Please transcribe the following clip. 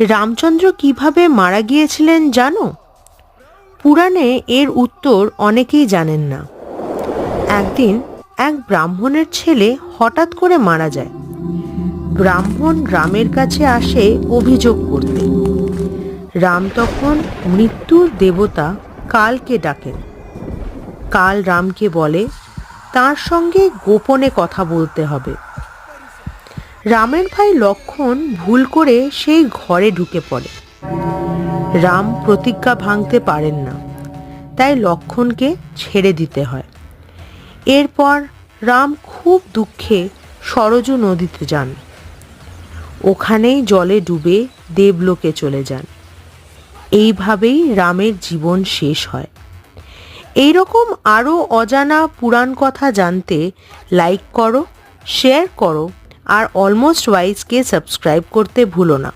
রামচন্দ্র কীভাবে মারা গিয়েছিলেন জানো? পুরাণে এর উত্তর অনেকেই জানেন না। একদিন এক ব্রাহ্মণের ছেলে হঠাৎ করে মারা যায়। ব্রাহ্মণ রামের কাছে আসে অভিযোগ করতে। রাম তখন মৃত্যুর দেবতা কালকে ডাকেন। কাল রামকে বলে, তার সঙ্গে গোপনে কথা বলতে হবে। রামের ভাই লক্ষণ ভুল করে সেই ঘরে ঢুকে পড়ে। রাম প্রতিজ্ঞা ভাঙতে পারেন না। তাই লক্ষণকে ছেড়ে দিতে হয়। এরপর রাম খুব দুঃখে সরজু নদীতে যান। ওখানেই জলে ডুবে দেবলোকে চলে যান। এইভাবেই রামের জীবন শেষ হয়। এই রকম আরও অজানা পুরাণ কথা জানতে লাইক করো শেয়ার করো আর অলমোস্ট ওয়াইজকে সাবস্ক্রাইব করতে ভুলো না।